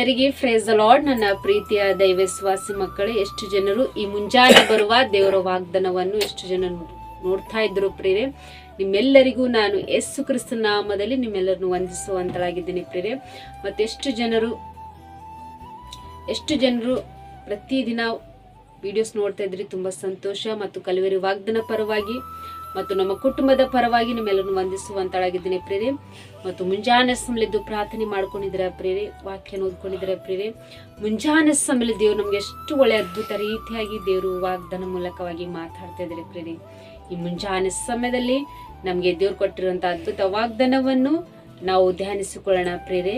ಎಲ್ಲರಿಗೆ phrase lord ನನ್ನ ಪ್ರೀತಿಯ ದೈವಸ್ವಾಸಿ ಮಕ್ಕಳೇ, ಎಷ್ಟು ಜನರು ಈ ಮುಂಜಾನೆ ಬರುವ ದೇವರ ವಾಗ್ದಾನವನ್ನು ಎಷ್ಟು ಜನ ನೋಡ್ತಾ ಇದ್ರು ಪ್ರೇರೆ ನಿಮ್ಮೆಲ್ಲರಿಗೂ ನಾನು ಯೇಸು ಕ್ರಿಸ್ತ ನಾಮದಲ್ಲಿ ನಿಮ್ಮೆಲ್ಲರನ್ನು ವಂದಿಸುವಂತಳಾಗಿದ್ದೀನಿ ಪ್ರೇರೆ ಮತ್ತೆಷ್ಟು ಜನರು, ಎಷ್ಟು ಜನರು ಪ್ರತಿದಿನ ವಿಡಿಯೋಸ್ ನೋಡ್ತಾ ಇದ್ರಿ, ತುಂಬಾ ಸಂತೋಷ ಮತ್ತು ಕಲವೇರಿ ವಾಗ್ದಾನ ಪರವಾಗಿ. ಮತ್ತು ನಮ್ಮ ಕುಟುಂಬದ ಪರವಾಗಿ ನಿಮ್ಮೆಲ್ಲರನ್ನು ವಂದಿಸುವಂತಳಾಗಿದ್ದೀನಿ ಪ್ರೇರೆ ಮತ್ತು ಮುಂಜಾನೆ ಸಮಲೆದ್ದು ಪ್ರಾರ್ಥನೆ ಮಾಡ್ಕೊಂಡಿದ್ದೀರಾ ಪ್ರೇರೆ ವಾಕ್ಯನ ಓದ್ಕೊಂಡಿದ್ದೀರಾ ಪ್ರೇರೆ ಮುಂಜಾನೆ ಸಮಲೆ ದೇವ್ರು ನಮ್ಗೆ ಎಷ್ಟು ಒಳ್ಳೆ ಅದ್ಭುತ ರೀತಿಯಾಗಿ ದೇವರು ವಾಗ್ದಾನ ಮೂಲಕವಾಗಿ ಮಾತಾಡ್ತಾ ಇದ್ದಾರೆ ಪ್ರೇರೆ ಈ ಮುಂಜಾನೆ ಸಮಯದಲ್ಲಿ ನಮಗೆ ದೇವ್ರು ಕೊಟ್ಟಿರುವಂತ ಅದ್ಭುತ ವಾಗ್ದಾನವನ್ನು ನಾವು ಧ್ಯಾನಿಸಿಕೊಳ್ಳೋಣ ಪ್ರೇರೆ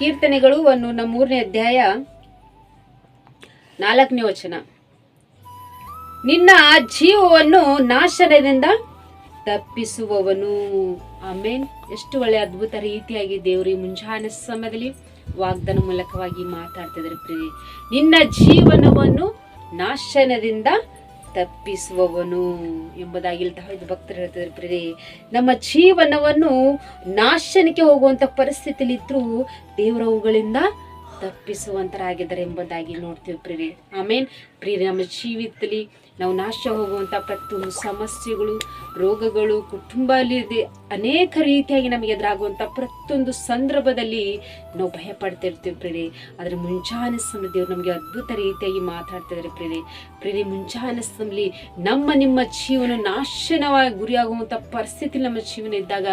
ಕೀರ್ತನೆಗಳು ಒಂದು ನಮ್ಮ ಮೂರನೇ ಅಧ್ಯಾಯ ನಾಲ್ಕನೇ ವಚನ. ನಿನ್ನ ಜೀವವನ್ನು ನಾಶನದಿಂದ ತಪ್ಪಿಸುವವನು. ಆಮೇನ್. ಎಷ್ಟು ಒಳ್ಳೆ ಅದ್ಭುತ ರೀತಿಯಾಗಿ ದೇವರು ಮುಂಜಾನೆ ಸಮಯದಲ್ಲಿ ವಾಗ್ದಾನ ಮೂಲಕವಾಗಿ ಮಾತಾಡ್ತಿದ್ದಾರೆ ಪ್ರೀ ನಿನ್ನ ಜೀವನವನ್ನು ನಾಶನದಿಂದ ತಪ್ಪಿಸುವವನು ಎಂಬುದಾಗಿ ಇದು ಭಕ್ತರು ಹೇಳ್ತಿದ್ರು ಪ್ರಿಯೆ ನಮ್ಮ ಜೀವನವನ್ನು ನಾಶನಕ್ಕೆ ಹೋಗುವಂತ ಪರಿಸ್ಥಿತಿಲಿ ಇದ್ರೂ ದೇವರವುಗಳಿಂದ ತಪ್ಪಿಸುವಂತರಾಗಿದ್ದಾರೆ ಎಂಬುದಾಗಿ ನೋಡ್ತೀವಿ ಪ್ರಿಯೆ ಆಮೇನ್. ಪ್ರಿಯ ನಮ್ಮ ಜೀವಿತದಲ್ಲಿ ನಾವು ನಾಶ ಹೋಗುವಂಥ ಪ್ರತಿಯೊಂದು ಸಮಸ್ಯೆಗಳು, ರೋಗಗಳು ಕುಟುಂಬದಲ್ಲಿ ಅನೇಕ ರೀತಿಯಾಗಿ ನಮಗೆ ಎದುರಾಗುವಂಥ ಪ್ರತಿಯೊಂದು ಸಂದರ್ಭದಲ್ಲಿ ನಾವು ಭಯ ಪಡ್ತಿರ್ತೀವಿ ಪ್ರೇರಿ ಆದರೆ ಮುಂಜಾನೆ ಸಮಯ ದೇವ್ರು ನಮಗೆ ಅದ್ಭುತ ರೀತಿಯಾಗಿ ಮಾತಾಡ್ತಿದ್ದಾರೆ ಪ್ರೇರಿ ಪ್ರೇರಿ ಮುಂಜಾನೆ ಸಮಲಿ ನಮ್ಮ ನಿಮ್ಮ ಜೀವನ ನಾಶನವಾಗಿ ಗುರಿಯಾಗುವಂಥ ಪರಿಸ್ಥಿತಿ ನಮ್ಮ ಜೀವನ ಇದ್ದಾಗ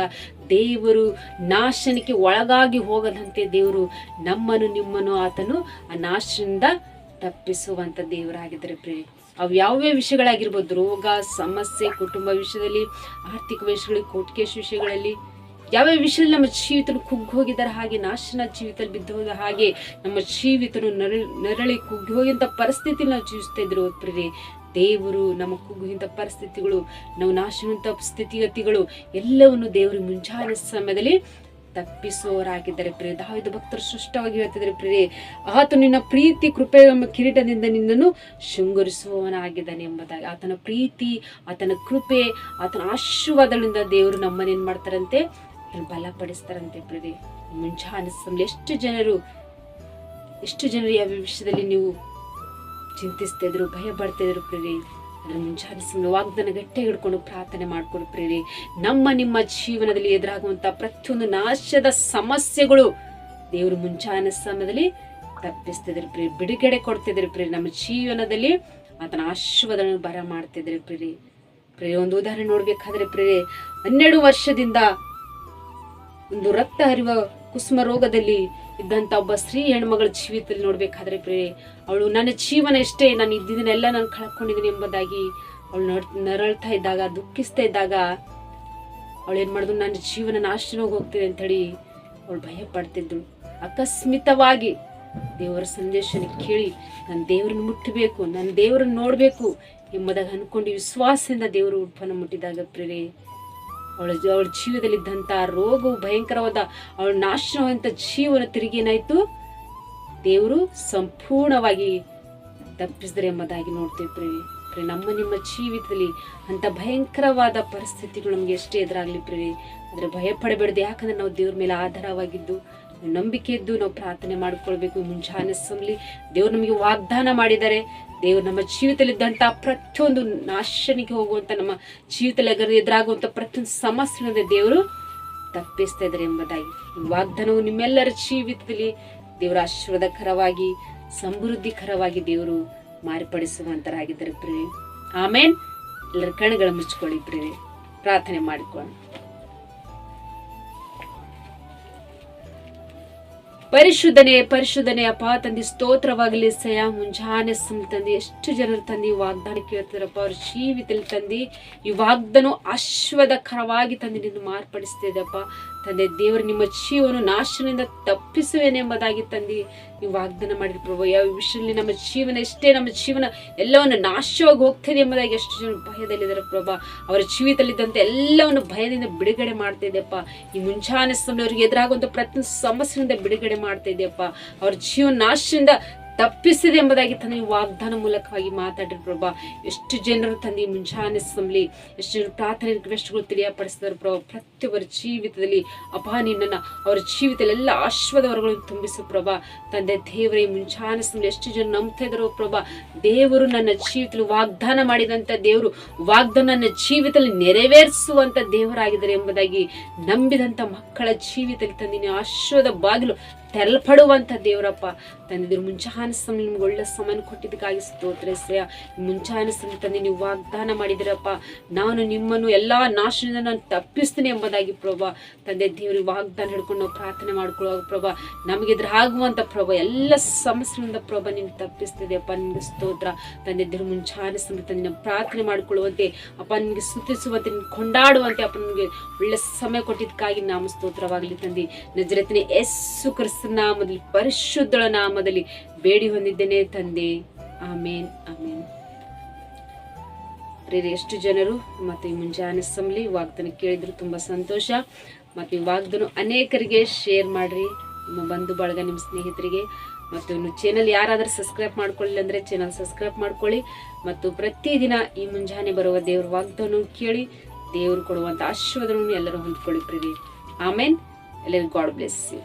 ದೇವರು ನಾಶನಕ್ಕೆ ಒಳಗಾಗಿ ಹೋಗದಂತೆ ದೇವರು ನಮ್ಮನ್ನು ನಿಮ್ಮನ್ನು ಆತನು ಆ ನಾಶದಿಂದ ತಪ್ಪಿಸುವಂತ ದೇವರಾಗಿದ್ದಾರೆ ಪ್ರಿಯ. ಅವು ಯಾವ್ಯಾವ ವಿಷಯಗಳಾಗಿರ್ಬೋದು, ರೋಗ, ಸಮಸ್ಯೆ, ಕುಟುಂಬ ವಿಷಯದಲ್ಲಿ, ಆರ್ಥಿಕ ವಿಷಯಗಳಲ್ಲಿ ಕೋಟ್ಕೇಶ್ ವಿಷಯಗಳಲ್ಲಿ ಯಾವ್ಯಾವ ವಿಷಯದಲ್ಲಿ ನಮ್ಮ ಜೀವಿತನು ಕುಗ್ಗಿ ಹೋಗಿದ್ದಾರೆ ಹಾಗೆ, ನಾಶನ ಜೀವಿತದಲ್ಲಿ ಬಿದ್ದು ಹೋದ ಹಾಗೆ, ನಮ್ಮ ಜೀವಿತನು ನರಳಿ ನರಳಿ ಕುಗ್ಗಿ ಹೋಗಿಂತ ಪರಿಸ್ಥಿತಿ ನಾವು ಜೀವಿಸ್ತಾ ಇದ್ರು ಪ್ರಿಯೆ. ದೇವರು ನಮ್ಮ ಕುಗ್ಗುವಂಥ ಪರಿಸ್ಥಿತಿಗಳು, ನಾವು ನಾಶವಂತ ಸ್ಥಿತಿಗತಿಗಳು, ಎಲ್ಲವನ್ನು ದೇವರು ಮುಂಜಾನೆ ಸಮಯದಲ್ಲಿ ತಪ್ಪಿಸುವವರಾಗಿದ್ದಾರೆ ಪ್ರಿಯ. ದಾವಿದ ಭಕ್ತರು ಸ್ಪಷ್ಟವಾಗಿ ಹೇಳ್ತಿದ್ದಾರೆ ಪ್ರಿಯ. ಆತನು ನಿನ್ನ ಪ್ರೀತಿ ಕೃಪೆ ಎಂಬ ಕಿರೀಟದಿಂದ ನಿನ್ನನ್ನು ಶೃಂಗರಿಸುವವನಾಗಿದ್ದಾನೆ ಎಂಬುದಾಗಿ. ಆತನ ಪ್ರೀತಿ, ಆತನ ಕೃಪೆ, ಆತನ ಆಶೀರ್ವಾದಗಳಿಂದ ದೇವರು ನಮ್ಮನ್ನೇನ್ ಮಾಡ್ತಾರಂತೆ? ಬಲಪಡಿಸ್ತಾರಂತೆ ಪ್ರಿಯ. ಮುಂಜಾನೆ ಎಷ್ಟು ಜನರು ಎಷ್ಟು ಜನರು ಯಾವ ವಿಷಯದಲ್ಲಿ ನೀವು ಚಿಂತಿಸ್ತಾ ಇದ್ರು ಭಯ ಪಡ್ತಾ ಇದ್ರು ಪ್ರಿಯೆ. ಮುಂಜಾನೆ ಸಮಯ ವಾಗ್ದಾನ ಗಟ್ಟಿ ಹಿಡ್ಕೊಂಡು ಪ್ರಾರ್ಥನೆ ಮಾಡ್ಕೊಂಡು ಪ್ರೇರಿ ನಮ್ಮ ನಿಮ್ಮ ಜೀವನದಲ್ಲಿ ಎದುರಾಗುವಂತ ಪ್ರತಿಯೊಂದು ನಾಶದ ಸಮಸ್ಯೆಗಳು ದೇವರು ಮುಂಜಾನೆ ಸಮಯದಲ್ಲಿ ತಪ್ಪಿಸ್ತಿದ್ರು ಪ್ರೇರಿ ಬಿಡುಗಡೆ ಕೊಡ್ತಿದ್ರು ಪ್ರೀ ನಮ್ಮ ಜೀವನದಲ್ಲಿ ಆತನ ಆಶೀರ್ವಾದಗಳನ್ನು ಬರ ಮಾಡ್ತಿದ್ರು ಪ್ರೇರಿ ಪ್ರೇ ಒಂದು ಉದಾಹರಣೆ ನೋಡ್ಬೇಕಾದ್ರೆ ಪ್ರೇರಿ ಹನ್ನೆರಡು ವರ್ಷದಿಂದ ಒಂದು ರಕ್ತ ಹರಿವ ಕುಸುಮ ರೋಗದಲ್ಲಿ ಇದ್ದಂತ ಒಬ್ಬ ಸ್ತ್ರೀ ಹೆಣ್ಮಗಳ ಜೀವಿತದಲ್ಲಿ ನೋಡ್ಬೇಕಾದ್ರೆ ಪ್ರೇ ಅವಳು ನನ್ನ ಜೀವನ ಎಷ್ಟೇ, ನಾನು ಇದ್ದಿದ್ದನ್ನೆಲ್ಲ ನಾನು ಕಳ್ಕೊಂಡಿದ್ದೀನಿ ಎಂಬುದಾಗಿ ಅವಳು ನಡ್ ನರಳ್ತಾ ಇದ್ದಾಗ, ದುಃಖಿಸ್ತಾ ಇದ್ದಾಗ ಅವಳು ಏನು ಮಾಡಿದ್ರು ನನ್ನ ಜೀವನ ನಾಶನವಾಗಿ ಹೋಗ್ತಿದೆ ಅಂತೇಳಿ ಅವಳು ಭಯ ಪಡ್ತಿದ್ರು ಅಕಸ್ಮಿತವಾಗಿ ದೇವರ ಸಂದೇಶನ ಕೇಳಿ ನಾನು ದೇವರನ್ನು ಮುಟ್ಟಬೇಕು, ನಾನು ದೇವರನ್ನು ನೋಡಬೇಕು ಎಂಬುದಾಗಿ ಅಂದ್ಕೊಂಡು ವಿಶ್ವಾಸದಿಂದ ದೇವರು ಉಡ್ಪನ್ನು ಮುಟ್ಟಿದಾಗ ಪ್ರೇರೆ ಅವಳ ಅವಳ ಜೀವದಲ್ಲಿದ್ದಂಥ ರೋಗವು ಭಯಂಕರವಾದ ಅವಳ ನಾಶನವಾದಂಥ ಜೀವನ ತಿರುಗಿ ಏನಾಯಿತು? ದೇವರು ಸಂಪೂರ್ಣವಾಗಿ ತಪ್ಪಿಸಿದ್ರೆ ಎಂಬುದಾಗಿ ನೋಡ್ತೀವಿ ಪ್ರಿಯ ನಮ್ಮ ನಿಮ್ಮ ಜೀವಿತದಲ್ಲಿ ಅಂಥ ಭಯಂಕರವಾದ ಪರಿಸ್ಥಿತಿಗಳು ನಮಗೆ ಎಷ್ಟೇ ಎದುರಾಗಲಿ ಪ್ರೇರಿ ಆದರೆ ಭಯ ಪಡಬೇಡ್ದು ಯಾಕಂದ್ರೆ ನಾವು ದೇವ್ರ ಮೇಲೆ ಆಧಾರವಾಗಿದ್ದು ನಂಬಿಕೆ ಇದ್ದು ನಾವು ಪ್ರಾರ್ಥನೆ ಮಾಡಿಕೊಳ್ಬೇಕು, ಮುಂಜಾನೆ ಸಮಲಿ. ದೇವ್ರು ನಮಗೆ ವಾಗ್ದಾನ ಮಾಡಿದ್ದಾರೆ. ದೇವ್ರು ನಮ್ಮ ಜೀವಿತದಲ್ಲಿದ್ದಂಥ ಪ್ರತಿಯೊಂದು ನಾಶನಿಗೆ ಹೋಗುವಂಥ ನಮ್ಮ ಜೀವಿತದಲ್ಲಿ ಎದುರಾಗುವಂಥ ಪ್ರತಿಯೊಂದು ಸಮಸ್ಯೆ ದೇವರು ತಪ್ಪಿಸ್ತಾ ಇದ್ದಾರೆ ಎಂಬುದಾಗಿ. ವಾಗ್ದಾನವು ನಿಮ್ಮೆಲ್ಲರ ಜೀವಿತದಲ್ಲಿ ದೇವರ ಆಶೀರ್ವಾದಕರವಾಗಿ, ಸಮೃದ್ಧಿಕರವಾಗಿ ದೇವರು ಮಾರ್ಪಡಿಸುವಂತರಾಗಿದ್ದಾರೆ ಪ್ರಿಯೆ ಆಮೇಲೆ ಎಲ್ಲರ ಕಣ್ಗಳು ಮುಚ್ಕೊಳ್ಳಿ ಪ್ರಿಯೆ ಪ್ರಾರ್ಥನೆ ಮಾಡಿಕೊಳ್ಳೋಣ. ಪರಿಶುದ್ಧನೆ ಪರಿಶುದ್ಧನೆ, ಅಪ್ಪ, ತಂದೆ, ಸ್ತೋತ್ರವಾಗಲಿ, ಸಯ, ಮುಂಜಾನೆ ಸಮ ತಂದೆ, ಎಷ್ಟು ಜನರು ತಂದಿ ವಾಗ್ದಾನ ಕೇಳ್ತಾರಪ್ಪ ಅವ್ರ ಜೀವಿತಲ್ಲಿ ತಂದಿ, ಈ ವಾಗ್ದಾನ ಅಶ್ವದಕರವಾಗಿ ತಂದೆ ನಿನ್ನ ಮಾರ್ಪಡಿಸ್ತಿದ್ದಪ್ಪ ತಂದೆ, ದೇವರು ನಿಮ್ಮ ಜೀವನ ನಾಶನದಿಂದ ತಪ್ಪಿಸುವೇನೆಂಬುದಾಗಿ ತಂದಿ, ನೀವು ವಾಗ್ದಾನ ಮಾಡಿದ ಪ್ರಭು. ಯಾವ ವಿಷಯದಲ್ಲಿ ನಮ್ಮ ಜೀವನ ಎಷ್ಟೇ, ನಮ್ಮ ಜೀವನ ಎಲ್ಲವನ್ನು ನಾಶವಾಗಿ ಹೋಗ್ತದೆ ಎಂಬುದಾಗಿ ಎಷ್ಟು ಜನ ಭಯದಲ್ಲಿದ್ದಾರೆ ಪ್ರಭಾ. ಅವರ ಜೀವಿತಲ್ಲಿದ್ದಂತೆ ಎಲ್ಲವನ್ನು ಭಯದಿಂದ ಬಿಡುಗಡೆ ಮಾಡ್ತಾ ಈ ಮುಂಜಾನೆ ಸಮಯ ಅವ್ರಿಗೆ ಎದುರಾಗುವಂಥ ಪ್ರತಿ ಸಮಸ್ಯೆಯಿಂದ ಬಿಡುಗಡೆ ಮಾಡ್ತಾ ಇದೆಯಪ್ಪ. ಅವ್ರ ಜೀವನ ನಾಶದಿಂದ ತಪ್ಪಿಸಿದೆ ಎಂಬುದಾಗಿ ತನ್ನ ವಾಗ್ದಾನ ಮೂಲಕವಾಗಿ ಮಾತಾಡಿದ್ರು ಪ್ರಭಾ. ಎಷ್ಟು ಜನರು ತಂದೆ ಮುಂಜಾನೆ ಸಂಬಳಿ ಎಷ್ಟು ಜನರು ಪ್ರಾರ್ಥನೆ ರಿಕ್ವೆಸ್ಟ್ಗಳು ತಿಳಿಯಪಡಿಸಿದ್ರು ಪ್ರಭಾ. ಪ್ರತಿಯೊಬ್ಬರ ಜೀವಿತದಲ್ಲಿ ಅಪಾ ನಿನ್ನನ್ನು, ಅವರ ಜೀವಿತದಲ್ಲಿ ಎಲ್ಲ ಆಶ್ವದ ವರಗಳನ್ನು ತುಂಬಿಸು ಪ್ರಭಾ. ತಂದೆ, ದೇವರೇ ಮುಂಜಾನೆ ಸಂಬಳಿ ಎಷ್ಟು ಜನ ನಂಬ್ತಾ ಇದ್ರು ಪ್ರಭಾ. ದೇವರು ನನ್ನ ಜೀವಿತದಲ್ಲಿ ವಾಗ್ದಾನ ಮಾಡಿದಂಥ ದೇವರು, ವಾಗ್ದಾನ ನನ್ನ ಜೀವಿತದಲ್ಲಿ ನೆರವೇರಿಸುವಂಥ ದೇವರಾಗಿದ್ದಾರೆ ಎಂಬುದಾಗಿ ನಂಬಿದಂಥ ಮಕ್ಕಳ ಜೀವಿತದಲ್ಲಿ ತಂದಿನ ಆಶ್ವಾದ ಬಾಗಿಲು ತೆರಲ್ಪಡುವಂಥ ದೇವರಪ್ಪ. ತಂದಿದ್ರು ಮುಂಚಾನ ಸಮಯ ನಿಮ್ಗೆ ಒಳ್ಳೆ ಸಮಯ ಕೊಟ್ಟಿದ್ದಕ್ಕಾಗಿ ಸ್ತೋತ್ರ ಸೇ ಮುಂಚಾನ ಸಮಯ ತಂದೆ, ನೀವು ವಾಗ್ದಾನ ಮಾಡಿದಿರಪ್ಪ ನಾನು ನಿಮ್ಮನ್ನು ಎಲ್ಲ ನಾಶದಿಂದ ನಾನು ತಪ್ಪಿಸ್ತೀನಿ ಎಂಬುದಾಗಿ ಪ್ರಭಾ. ತಂದೆ, ದೇವರಿಗೆ ವಾಗ್ದಾನ ಹಿಡ್ಕೊಂಡು ನಾವು ಪ್ರಾರ್ಥನೆ ಮಾಡ್ಕೊಳ್ಳುವಾಗ ಪ್ರಭಾ, ನಮಗೆ ಎದುರಾಗುವಂಥ ಪ್ರಭಾ, ಎಲ್ಲ ಸಮಸ್ಯೆಯಿಂದ ಪ್ರಭಾ ನೀನು ತಪ್ಪಿಸ್ತಿದೆಯಪ್ಪ ನಿಮಗೆ ಸ್ತೋತ್ರ. ತಂದೆ, ದೇವರು ಮುಂಚಾನ ಸಮಯ ತಂದೆ, ನಾವು ಪ್ರಾರ್ಥನೆ ಮಾಡ್ಕೊಳ್ಳುವಂತೆ. ಅಪ್ಪ, ನಿಮಗೆ ಸುತ್ತಿಸುವಂತೆ ಕೊಂಡಾಡುವಂತೆ, ಅಪ್ಪ, ನಿಮಗೆ ಒಳ್ಳೆ ಸಮಯ ಕೊಟ್ಟಿದ್ದಕ್ಕಾಗಿ ನಾಮ ಸ್ತೋತ್ರವಾಗಲಿ ತಂದೆ. ನಜರತ್ನೆ ಎಸ್ಸು ಕ್ರಿಸ್ತ ನಾಮದಲ್ಲಿ, ಪರಿಶುದ್ಧಳ ನಾಮದಲ್ಲಿ ಬೇಡಿ ಹೊಂದಿದ್ದೇನೆ ತಂದೆ. ಆಮೇನ್ ಆಮೇನ್. ಪ್ರೇರೆ ಎಷ್ಟು ಜನರು ಮತ್ತೆ ಮುಂಜಾನೆ ಸಂಬಳಿ ವಾಗ್ದನ ಕೇಳಿದ್ರು ತುಂಬಾ ಸಂತೋಷ. ಮತ್ತೆ ವಾಗ್ದಾನ ಅನೇಕರಿಗೆ ಶೇರ್ ಮಾಡ್ರಿ, ನಿಮ್ಮ ಬಂಧು ಬಳಗ ನಿಮ್ಮ ಸ್ನೇಹಿತರಿಗೆ. ಮತ್ತು ಇನ್ನು ಚಾನಲ್ ಯಾರಾದರೂ ಸಬ್ಸ್ಕ್ರೈಬ್ ಮಾಡ್ಕೊಳ್ಳಿ ಅಂದರೆ ಚಾನಲ್ ಸಬ್ಸ್ಕ್ರೈಬ್ ಮಾಡ್ಕೊಳ್ಳಿ. ಮತ್ತು ಪ್ರತಿದಿನ ಈ ಮುಂಜಾನೆ ಬರುವ ದೇವ್ರ ವಾಗ್ದನ್ನು ಕೇಳಿ, ದೇವರು ಕೊಡುವಂಥ ಆಶೀರ್ವಾದವನ್ನು ಎಲ್ಲರೂ ಹೊಂದ್ಕೊಳ್ಳಿ ಪ್ರೀತಿ ಆಮೇನ್. ಎಲ್ಲರಿಗೂ ಗಾಡ್ ಬ್ಲೆಸ್ ಯು